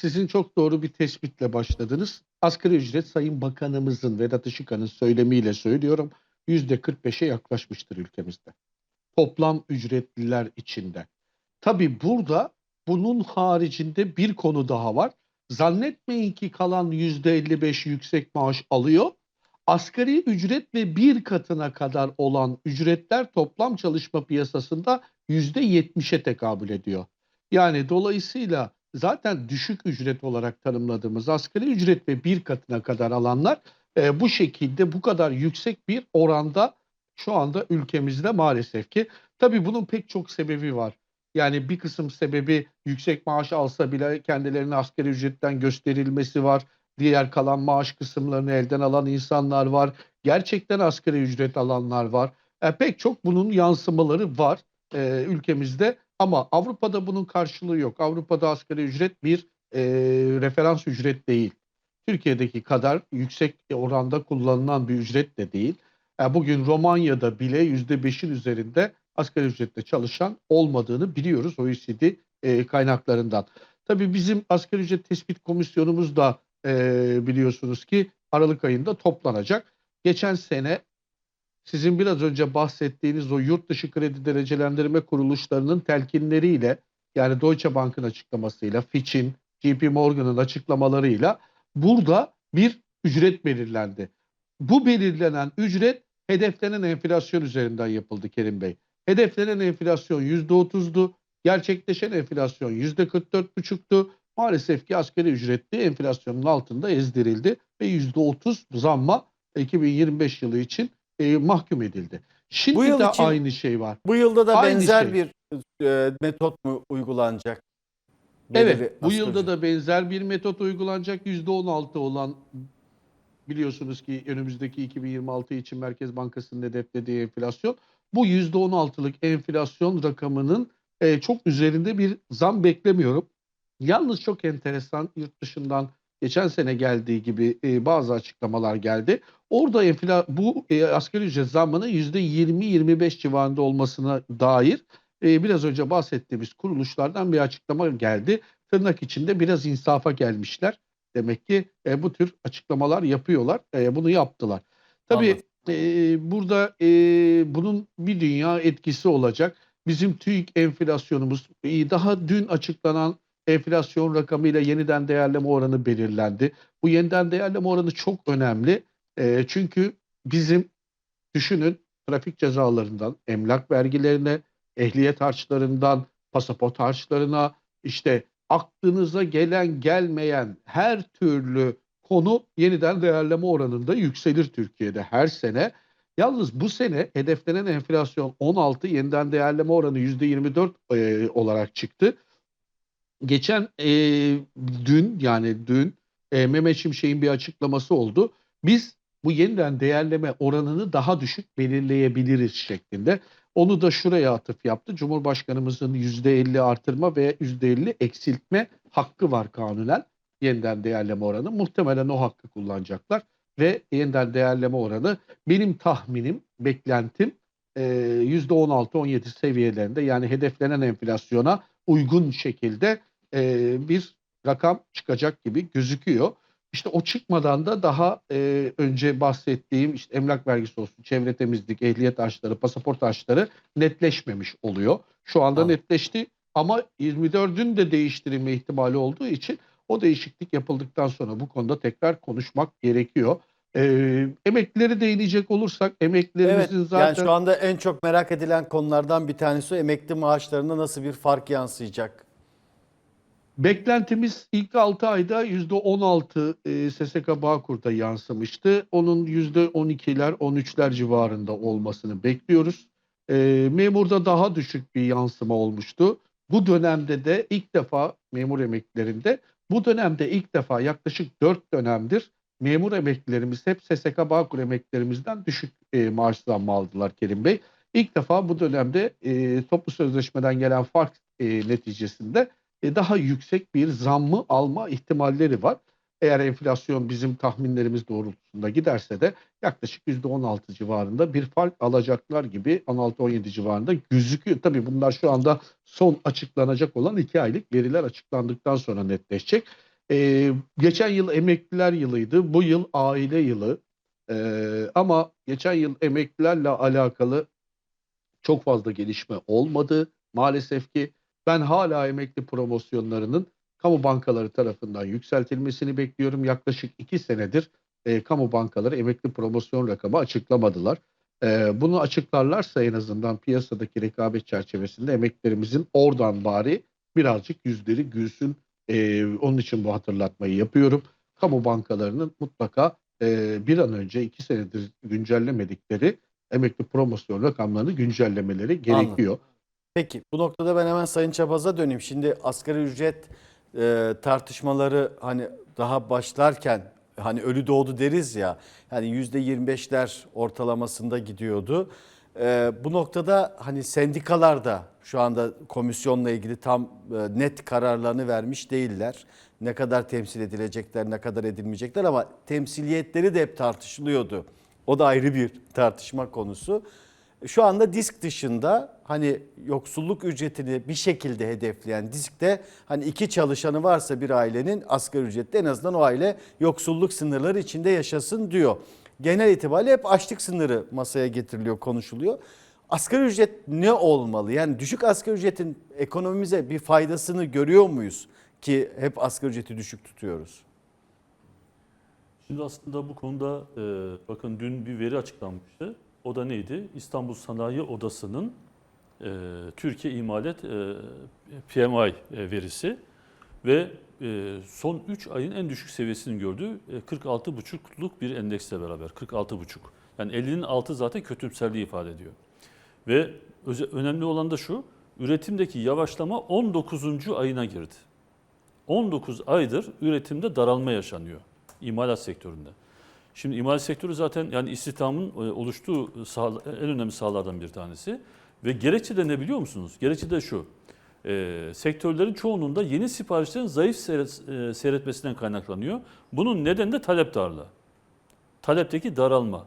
sizin çok doğru bir tespitle başladınız. Asgari ücret Sayın Bakanımızın Vedat Işıkhan'ın söylemiyle söylüyorum %45'e yaklaşmıştır ülkemizde. Toplam ücretliler içinde. Tabii burada bunun haricinde bir konu daha var. Zannetmeyin ki kalan %55 yüksek maaş alıyor. Asgari ücret ve bir katına kadar olan ücretler toplam çalışma piyasasında %70'e tekabül ediyor. Yani dolayısıyla zaten düşük ücret olarak tanımladığımız asgari ücret ve bir katına kadar alanlar e, bu şekilde bu kadar yüksek bir oranda şu anda ülkemizde maalesef ki. Tabii bunun pek çok sebebi var. Yani bir kısım sebebi yüksek maaş alsa bile kendilerini asgari ücretten gösterilmesi var. Diğer kalan maaş kısımlarını elden alan insanlar var. Gerçekten asgari ücret alanlar var. E, pek çok bunun yansımaları var e, ülkemizde ama Avrupa'da bunun karşılığı yok. Avrupa'da asgari ücret bir e, referans ücret değil. Türkiye'deki kadar yüksek oranda kullanılan bir ücret de değil. E, bugün Romanya'da bile %5'in üzerinde asgari ücretle çalışan olmadığını biliyoruz OECD e, kaynaklarından. Tabii bizim asgari ücret tespit komisyonumuz da e, biliyorsunuz ki Aralık ayında toplanacak. Geçen sene sizin biraz önce bahsettiğiniz o yurt dışı kredi derecelendirme kuruluşlarının telkinleriyle yani Deutsche Bank'ın açıklamasıyla, Fitch'in, JP Morgan'ın açıklamalarıyla burada bir ücret belirlendi. Bu belirlenen ücret hedeflenen enflasyon üzerinden yapıldı Kerim Bey. Hedeflenen enflasyon %30'du. Gerçekleşen enflasyon %44,5'tu. Maalesef ki asgari ücretli enflasyonun altında ezdirildi ve %30 zamma 2025 yılı için e, mahkum edildi. Şimdi Bu yıl de için- aynı şey var. Bu yılda da Aynı benzer şey. bir e, metot mu uygulanacak? Evet, Belirli bu asgari yılda da benzer bir metot uygulanacak. %16 olan biliyorsunuz ki önümüzdeki 2026 için Merkez Bankası'nın hedeflediği enflasyon. Bu %16'lık enflasyon rakamının e, çok üzerinde bir zam beklemiyorum. Yalnız çok enteresan yurt dışından geçen sene geldiği gibi e, bazı açıklamalar geldi. Orada enfla bu e, asgari ücret zammının %20-25 civarında olmasına dair e, biraz önce bahsettiğimiz kuruluşlardan bir açıklama geldi. Tırnak içinde biraz insafa gelmişler. Demek ki e, bu tür açıklamalar yapıyorlar. E, bunu yaptılar. Tabii Anladım. e, burada e, bunun bir dünya etkisi olacak. Bizim TÜİK enflasyonumuz e, daha dün açıklanan enflasyon rakamıyla yeniden değerleme oranı belirlendi. Bu yeniden değerleme oranı çok önemli. E, çünkü bizim düşünün trafik cezalarından, emlak vergilerine, ehliyet harçlarından, pasaport harçlarına, işte aklınıza gelen gelmeyen her türlü konu yeniden değerleme oranında yükselir Türkiye'de her sene. Yalnız bu sene hedeflenen enflasyon 16, yeniden değerleme oranı %24 e, olarak çıktı. Geçen e, dün yani dün e, Mehmet Şimşek'in bir açıklaması oldu. Biz bu yeniden değerleme oranını daha düşük belirleyebiliriz şeklinde. Onu da şuraya atıf yaptı. Cumhurbaşkanımızın %50 artırma ve %50 eksiltme hakkı var kanunen yeniden değerleme oranı. Muhtemelen o hakkı kullanacaklar ve yeniden değerleme oranı benim tahminim, beklentim e, %16-17 seviyelerinde yani hedeflenen enflasyona uygun şekilde e, bir rakam çıkacak gibi gözüküyor. İşte o çıkmadan da daha e, önce bahsettiğim işte emlak vergisi olsun, çevre temizlik, ehliyet harçları, pasaport harçları netleşmemiş oluyor. Şu anda Anladım. netleşti ama 24'ün de değiştirilme ihtimali olduğu için o değişiklik yapıldıktan sonra bu konuda tekrar konuşmak gerekiyor. E, emeklileri değinecek olursak Evet, emeklilerimizin zaten yani şu anda en çok merak edilen konulardan bir tanesi emekli maaşlarına nasıl bir fark yansıyacak? Beklentimiz ilk 6 ayda %16 e, SSK Bağkur'da yansımıştı. Onun %12'ler 13'ler civarında olmasını bekliyoruz. E, memurda daha düşük bir yansıma olmuştu. Bu dönemde de ilk defa memur emeklilerinde bu dönemde ilk defa yaklaşık 4 dönemdir memur emeklilerimiz hep SSK Bağkur emeklilerimizden düşük e, maaş zammı aldılar Kerim Bey. İlk defa bu dönemde e, toplu sözleşmeden gelen fark e, neticesinde e, daha yüksek bir zammı alma ihtimalleri var. Eğer enflasyon bizim tahminlerimiz doğrultusunda giderse de yaklaşık %16 civarında bir fark alacaklar gibi 16-17 civarında gözüküyor. Tabii bunlar şu anda son açıklanacak olan 2 aylık veriler açıklandıktan sonra netleşecek. Ee, geçen yıl emekliler yılıydı. Bu yıl aile yılı. Ee, ama geçen yıl emeklilerle alakalı çok fazla gelişme olmadı. Maalesef ki ben hala emekli promosyonlarının kamu bankaları tarafından yükseltilmesini bekliyorum. Yaklaşık iki senedir e, kamu bankaları emekli promosyon rakamı açıklamadılar. E, bunu açıklarlarsa en azından piyasadaki rekabet çerçevesinde emeklerimizin oradan bari birazcık yüzleri gülsün. E, onun için bu hatırlatmayı yapıyorum. Kamu bankalarının mutlaka e, bir an önce iki senedir güncellemedikleri emekli promosyon rakamlarını güncellemeleri gerekiyor. Peki bu noktada ben hemen Sayın Çapaz'a döneyim. Şimdi asgari ücret e, tartışmaları hani daha başlarken hani ölü doğdu deriz ya hani yüzde 25'ler ortalamasında gidiyordu. E, bu noktada hani sendikalar da şu anda komisyonla ilgili tam e, net kararlarını vermiş değiller. Ne kadar temsil edilecekler, ne kadar edilmeyecekler ama temsiliyetleri de hep tartışılıyordu. O da ayrı bir tartışma konusu. Şu anda disk dışında hani yoksulluk ücretini bir şekilde hedefleyen diskte hani iki çalışanı varsa bir ailenin asgari ücrette en azından o aile yoksulluk sınırları içinde yaşasın diyor. Genel itibariyle hep açlık sınırı masaya getiriliyor, konuşuluyor. Asgari ücret ne olmalı? Yani düşük asgari ücretin ekonomimize bir faydasını görüyor muyuz ki hep asgari ücreti düşük tutuyoruz? Şimdi aslında bu konuda e, bakın dün bir veri açıklanmıştı. O da neydi? İstanbul Sanayi Odası'nın e, Türkiye İmalat e, PMI verisi ve son 3 ayın en düşük seviyesini gördüğü e, 46,5'luk bir endeksle beraber 46,5. Yani 50'nin altı zaten kötümserliği ifade ediyor. Ve önemli olan da şu, üretimdeki yavaşlama 19. ayına girdi. 19 aydır üretimde daralma yaşanıyor imalat sektöründe. Şimdi imalat sektörü zaten yani istihdamın e, oluştuğu en önemli sahalardan bir tanesi. Ve gerekçe de ne biliyor musunuz? Gerekçe de şu. E, sektörlerin çoğunluğunda yeni siparişlerin zayıf seyret, e, seyretmesinden kaynaklanıyor. Bunun nedeni de talep darlığı. Talepteki daralma.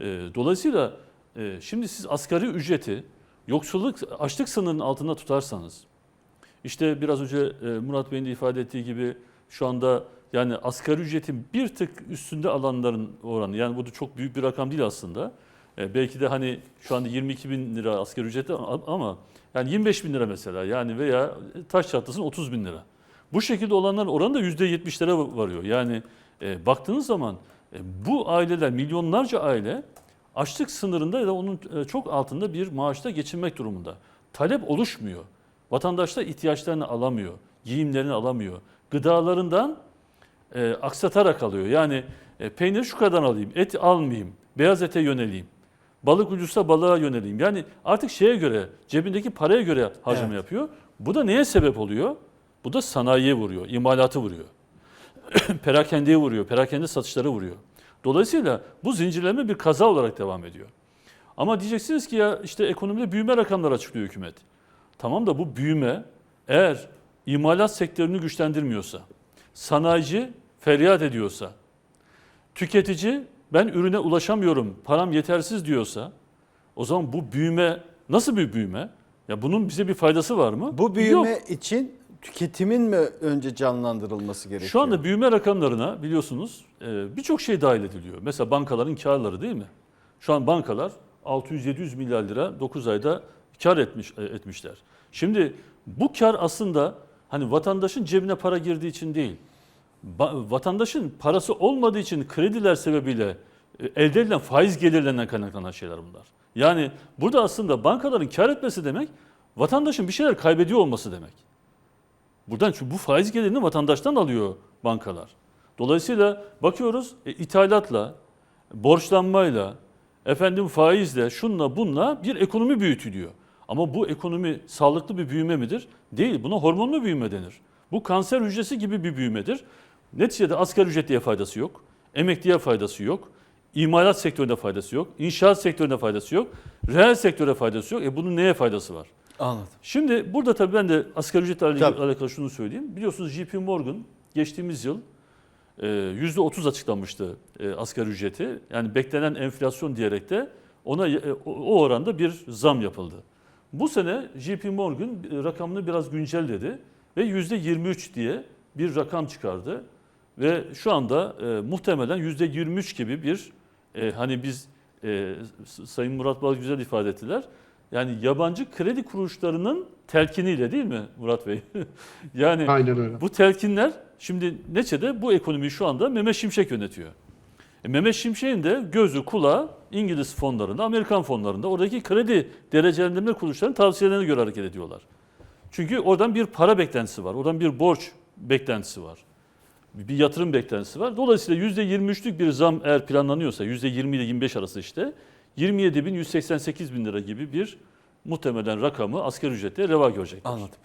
E, dolayısıyla e, şimdi siz asgari ücreti yoksulluk, açlık sınırının altında tutarsanız, işte biraz önce e, Murat Bey'in de ifade ettiği gibi şu anda yani asgari ücretin bir tık üstünde alanların oranı yani bu da çok büyük bir rakam değil aslında. E, belki de hani şu anda 22 bin lira asgari ücreti a- ama yani 25 bin lira mesela yani veya taş çatlasın 30 bin lira. Bu şekilde olanların oranı da %70'lere varıyor. Yani e, baktığınız zaman e, bu aileler milyonlarca aile açlık sınırında ya da onun e, çok altında bir maaşta geçinmek durumunda. Talep oluşmuyor. Vatandaşlar ihtiyaçlarını alamıyor, giyimlerini alamıyor. Gıdalarından e, aksatarak alıyor. Yani e, peynir şu kadar alayım, et almayayım, beyaz ete yöneleyim. Balık ucuzsa balığa yöneleyim. Yani artık şeye göre, cebindeki paraya göre harcama Evet. yapıyor. Bu da neye sebep oluyor? Bu da sanayiye vuruyor, imalatı vuruyor. Perakendeye vuruyor, perakende satışları vuruyor. Dolayısıyla bu zincirleme bir kaza olarak devam ediyor. Ama diyeceksiniz ki ya işte ekonomide büyüme rakamları açıklıyor hükümet. Tamam da bu büyüme eğer imalat sektörünü güçlendirmiyorsa, sanayici feryat ediyorsa, tüketici ben ürüne ulaşamıyorum, param yetersiz diyorsa o zaman bu büyüme nasıl bir büyüme? Ya bunun bize bir faydası var mı? Bu büyüme Yok. için tüketimin mi önce canlandırılması gerekiyor? Şu anda büyüme rakamlarına biliyorsunuz e, birçok şey dahil ediliyor. Mesela bankaların karları değil mi? Şu an bankalar 600-700 milyar lira 9 ayda kar etmiş e, etmişler. Şimdi bu kar aslında hani vatandaşın cebine para girdiği için değil. Vatandaşın parası olmadığı için krediler sebebiyle e, elde edilen faiz gelirlerinden kaynaklanan şeyler bunlar. Yani burada aslında bankaların kar etmesi demek vatandaşın bir şeyler kaybediyor olması demek. Buradan çünkü bu faiz gelirini vatandaştan alıyor bankalar. Dolayısıyla bakıyoruz e, ithalatla, borçlanmayla, efendim faizle, şunla bunla bir ekonomi büyütülüyor. Ama bu ekonomi sağlıklı bir büyüme midir? Değil. Buna hormonlu büyüme denir. Bu kanser hücresi gibi bir büyümedir. Neticede asgari ücretliye faydası yok. Emekliye faydası yok. İmalat sektöründe faydası yok. İnşaat sektöründe faydası yok. Reel sektöre faydası yok. E bunun neye faydası var? Anladım. Şimdi burada tabii ben de asgari ücretle alakalı, Tabii. alakalı şunu söyleyeyim. Biliyorsunuz JP Morgan geçtiğimiz yıl e, %30 açıklamıştı e, asgari ücreti. Yani beklenen enflasyon diyerek de ona e, o- oranda bir zam yapıldı. Bu sene JP Morgan e, rakamını biraz güncelledi ve %23 diye bir rakam çıkardı. Ve şu anda e, muhtemelen %23 gibi bir e, hani biz e, Sayın Murat Bal güzel ifade ettiler. Yani yabancı kredi kuruluşlarının telkiniyle değil mi Murat Bey? yani Aynen öyle. bu telkinler şimdi neçede bu ekonomiyi şu anda Mehmet Şimşek yönetiyor. E, Mehmet Şimşek'in de gözü kulağı İngiliz fonlarında, Amerikan fonlarında oradaki kredi derecelendirme kuruluşlarının tavsiyelerine göre hareket ediyorlar. Çünkü oradan bir para beklentisi var, oradan bir borç beklentisi var. Bir yatırım beklentisi var. Dolayısıyla %23'lük bir zam eğer planlanıyorsa, %20 ile 25 arası işte 27 bin 188 bin lira gibi bir muhtemelen rakamı asgari ücrette reva görecekler. Anladım.